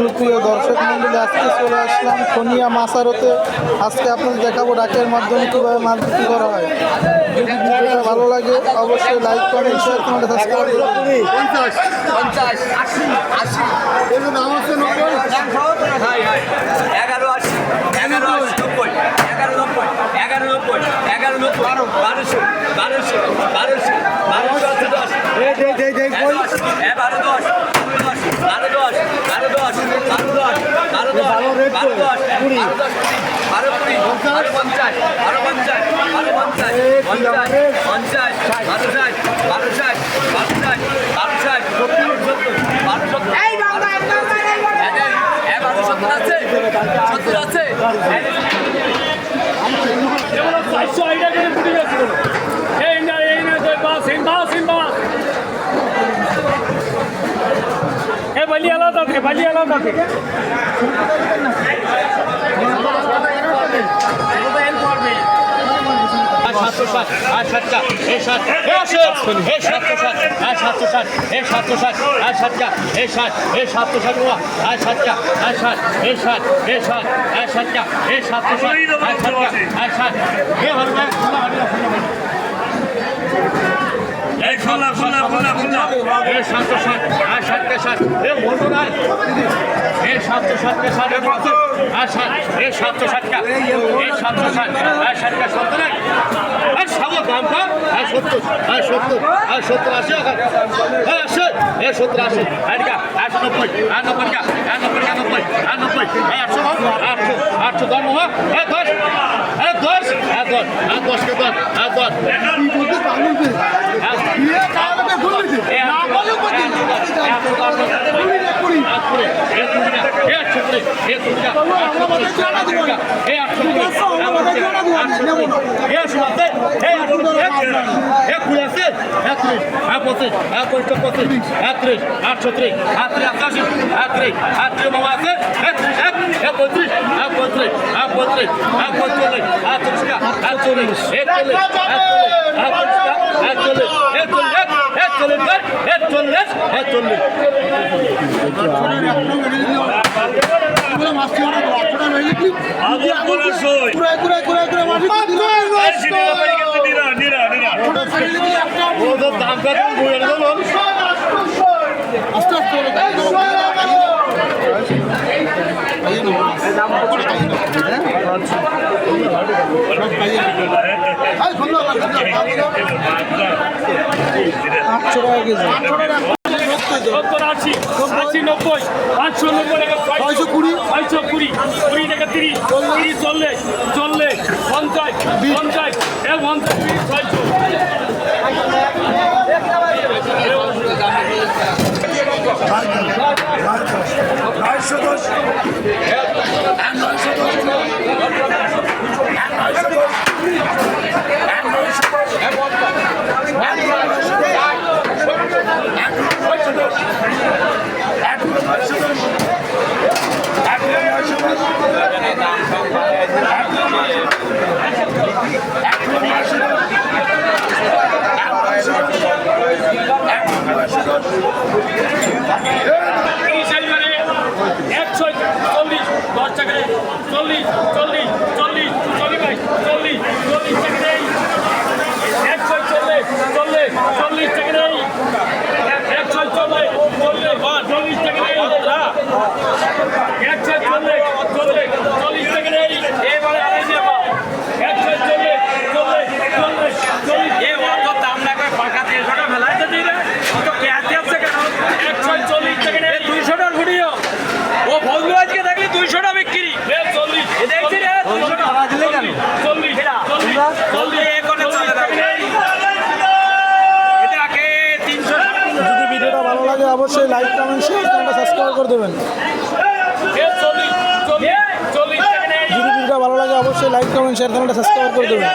সুপ্রিয় দর্শক মন্ডলী, আজকে চলে আসলাম খনিয়া মাসারতে আজকে আপনাদের দেখাবো ডাকের মাধ্যমে কীভাবে মাছ বিক্রি করা হয়। যদি ভিডিওটা ভালো লাগে, অবশ্যই like comment share comment subscribe আশি এগারো আশি এগারো নব্বই এগারো নব্বই এগারো নব্বই বারোশো বারোশো বারোশো আছে দশ এ বারো দশ বারো দশ বারো দশ বারো দশ বারো দশ বারো দশ কুড়ি বারো কুড়ি বারো পঞ্চাশ বারো পঞ্চাশ বারো পঞ্চাশ পঞ্চাশ পঞ্চাশ বারো ষাট বারো ষাট বারো ষাট বারো ষাট বারো সত্তর বারো সত্তর এ বারো সত্তর আছে সত্তর আছে চারশো আইডা করে ফুটে যাচ্ছে এই না এই না বালি আলাদা থেকে বালি আলাদা থেকে সাতশো ষাট, আর সাতটা এই সাত এই সাতশো ষাট, আর সাতশো ষাট এই সাতশো ষাট, আর সাতটা এই সাত এই সাতশো ষাট আর সাতটা, আর সাত এই সাত এই সাত, আর সাতটা, এ খোলা খোলা খোলা খোলা। এই সাতশো ষাট আর সাতটা ষাট এ মোটো নাই এই সাতশো ষাটকে ষাট আর সাত। এই সাতশো ষাটটা এই সাতশো ষাট আর ষাটটা সত্তর আর সাবো দামটা আর সত্তর আর সত্তর আর সত্তর আশি আর আশি এই সত্তর আশি। আর কা আটশো নব্বই আর নব্বই কা আর নব্বই কা নব্বই আর নব্বই। আটশো আটশো আটশো দশ এ দশ এ দশ আর দশ আর দশ কে দশ আর দশ একত্রিশ আটত্রিশ আটত্রিশ আটত্রিশ আটত্রিশ মামা আছে একত্রিশ একত্রিশ একত্রিশ একত্রিশ আটচল্লিশ আটচল্লিশ একচল্লিশ একচল্লিশ একচল্লিশ একচল্লিশ একচল্লিশ একচল্লিশ ওদের দাম কাটে বইয়ে দেবেন আটশো সত্তর আশি আশি নব্বই পাঁচশো নব্বই ছয়শো কুড়ি। ছয়শো কুড়ি কুড়ি টাকা তিরিশ তিরিশ চল্লিশ চল্লিশ পঞ্চাশ পঞ্চাশ এ পঞ্চাশ ছয়শো হাজারে একশো চল্লিশ দশ টাকা চল্লিশ চল্লিশ চল্লিশ ভাই চল্লিশ চল্লিশ টাকা নেই একশো চল্লিশ চল্লিশ চল্লিশ টাকা নেই একশো চল্লিশ চল্লিশ চল্লিশ টাকা নেই একশো চল্লিশ চল্লিশ চল্লিশ টাকা নেই এবারে আড়াই নেবা একশো চল্লিশ চল্লিশ চল্লিশ চল্লিশ এ অত দাম লাগবে পাকা দেড়শোটা ফেলাইতে দিই রে অত পেঁয়াজ আছে কেন একশো চল্লিশ টাকা নেই দুইশোটার ভিডিও ও ফজলু আজকে দেখলি দুইশোটা বিক্রি চল্লিশ দেখছি রে দুইশোটা চল্লিশ চল্লিশ চল্লিশ চল্লিশ এ করে চলে থাকে এটাকে তিনশো যদি ভিডিওটা ভালো লাগে অবশ্যই লাইক কমেন্ট শেয়ার চ্যানেলটা সাবস্ক্রাইব করে দেবেন যদি ভিডিওটা ভালো লাগে অবশ্যই লাইক কমেন্ট শেয়ার চ্যানেলটা সাবস্ক্রাইব করে দেবেন